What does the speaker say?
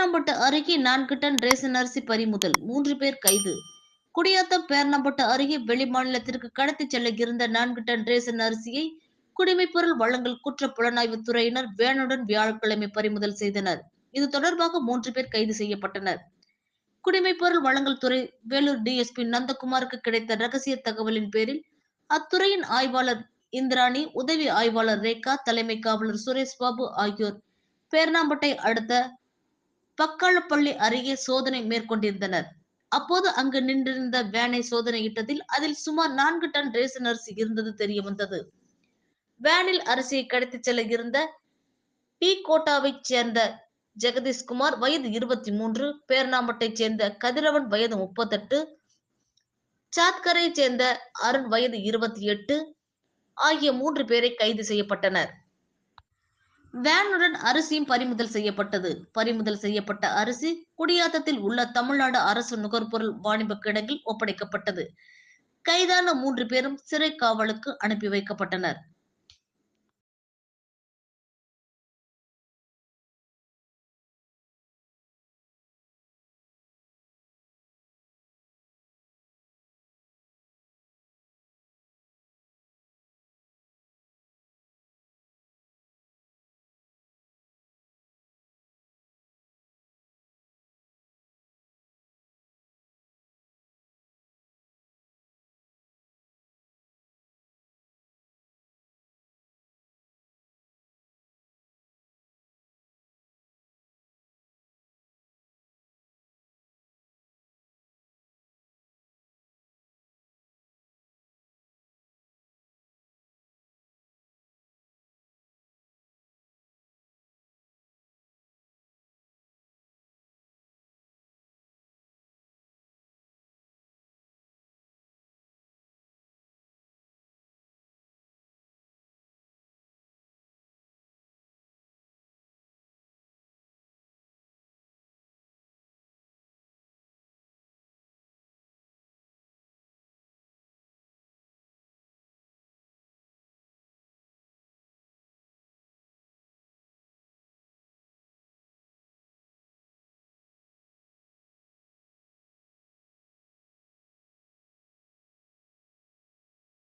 பேர்ணம்பட்டு அருகே நான்கு ton ration அரிசி பறிமுதல் மூன்று பேர் கைது. குடியாத்தம் பேர்ணம்பட்டு அருகே வெளிமாநிலத்திற்கு கடத்தி செல்ல இருந்த நான்கு டன் ரேசன் அரிசியை குடிமைப்பொருள் வழங்கல் குற்ற புலனாய்வு துறையினர் வேனுடன் வியாழக்கிழமை பறிமுதல் செய்தனர். இது தொடர்பாக மூன்று பேர் கைது செய்யப்பட்டனர். குடிமைப்பொருள் வழங்கல் துறை வேலூர் டிஎஸ்பி நந்தகுமாருக்கு கிடைத்த ரகசிய தகவலின் பேரில் அத்துறையின் ஆய்வாளர் இந்திராணி உதவி ஆய்வாளர் ரேகா தலைமை காவலர் சுரேஷ் பாபு ஆகியோர் பேர்ணாம்பட்டை அடுத்த பக்காளப்பள்ளி அருகே சோதனை மேற்கொண்டிருந்தனர். அப்போது அங்கு நின்றிருந்த வேனை சோதனையிட்டதில் அதில் சுமார் நான்கு டன் ரேசன் அரிசி இருந்தது தெரிய வந்தது. வேனில் அரிசியை கடத்தி செல்ல இருந்த பி. கோட்டாவைச் சேர்ந்த ஜெகதீஷ்குமார் வயது இருபத்தி மூன்று பேர்ணாம்பட்டைச் சேர்ந்த கதிரவன் வயது முப்பத்தெட்டு சாத்கரை சேர்ந்த அருண் வயது இருபத்தி எட்டு ஆகிய மூன்று பேரை கைது செய்யப்பட்டனர். வேனுடன் அரிசியும் பறிமுதல் செய்யப்பட்டது. பறிமுதல் செய்யப்பட்ட அரிசி குடியாத்தத்தில் உள்ள தமிழ்நாடு அரசு நுகர்பொருள் வாணிப கிடங்கில் ஒப்படைக்கப்பட்டது. கைதான மூன்று பேரும் சிறை காவலுக்கு அனுப்பி வைக்கப்பட்டனர்.